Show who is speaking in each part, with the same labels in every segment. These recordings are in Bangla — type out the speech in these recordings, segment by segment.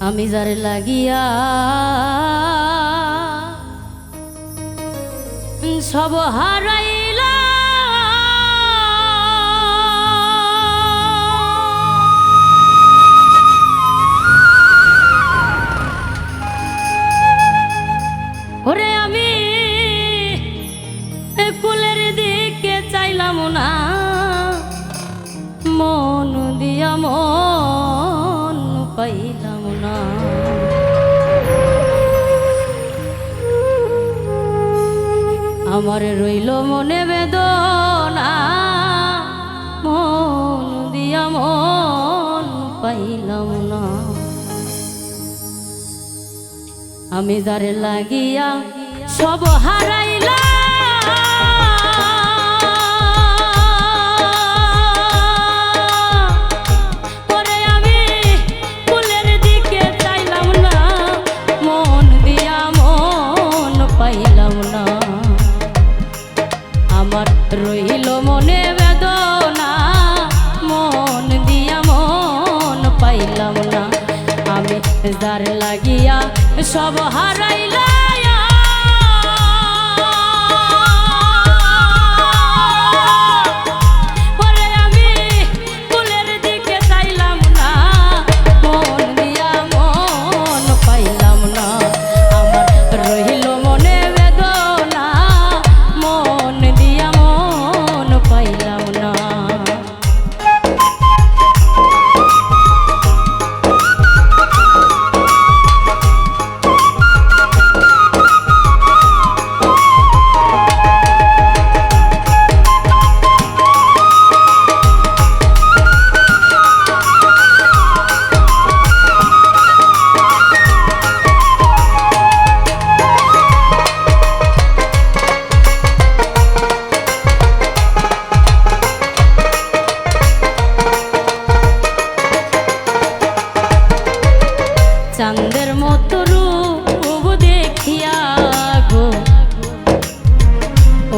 Speaker 1: আমি যারে লাগিয়া সব হারাই আমার রইল মনে বেদনা মন দিয়া মন পাইলাম না। আমি যারে লাগিয়া সব হারা মনে বেদনা মন দিয়া মন পাইলাম না। আমি যার লাগিয়া সব হারাইলাম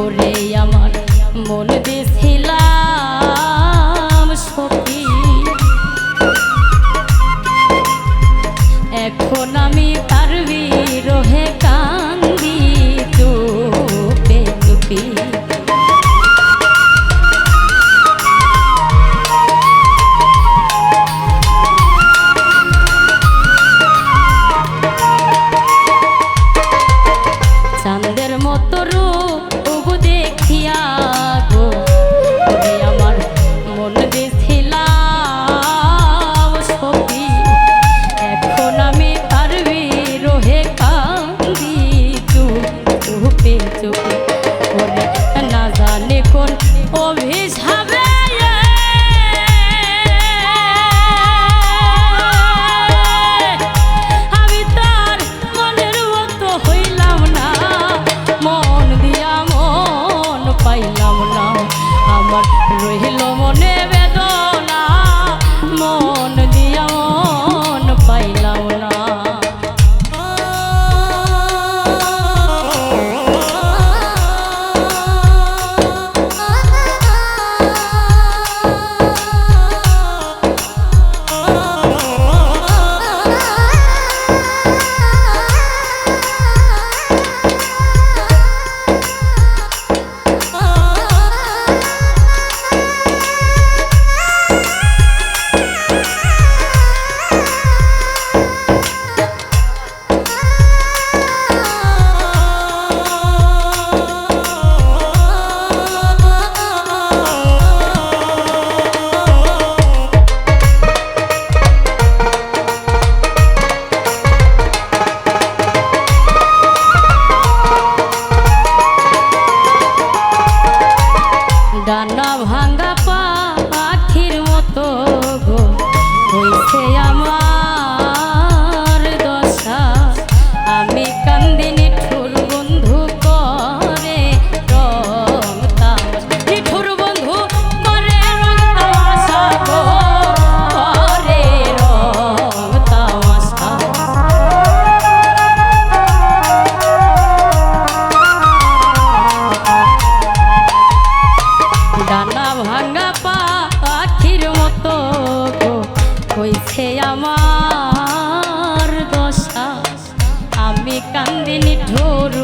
Speaker 1: ওরে আমার মন বেছিলাম সখী। এখন আমি por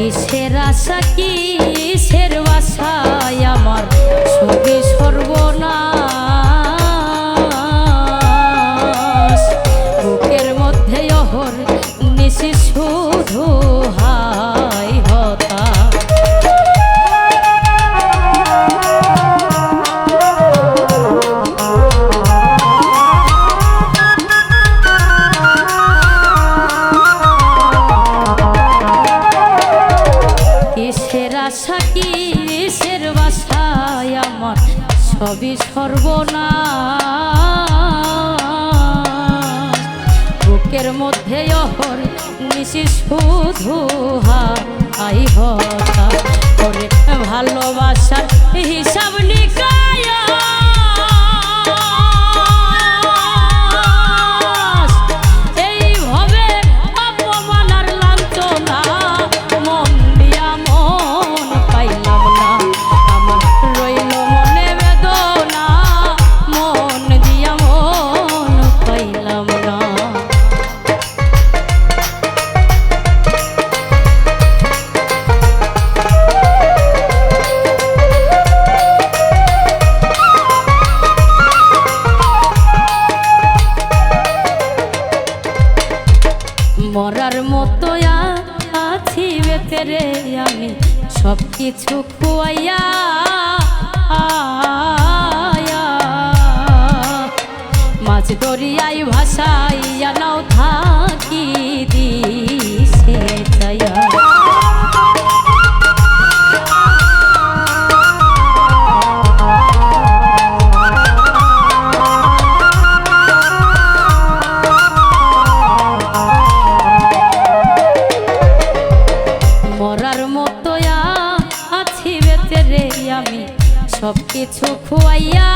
Speaker 1: কিসের আশা কি? আমার সবই সর্বনা বুকের মধ্যে অহর নিশি শুধু হাই হতা করে ভালোবাসার হিসাব নিকায়া মরার মতো আছি বেতের আমি। সব কিছু খুয়াইয়া মাছ দরিয়াই ভাষা আমি সব কিছু খুয়াইয়া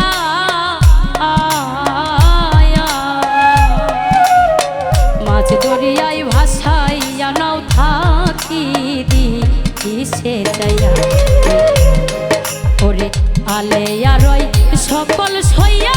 Speaker 1: মাছ দরিয়ায় ভাসাইয়া নাও থাকি দি, কিসে যাইয়া। ওরে আলে আর সকল সইয়া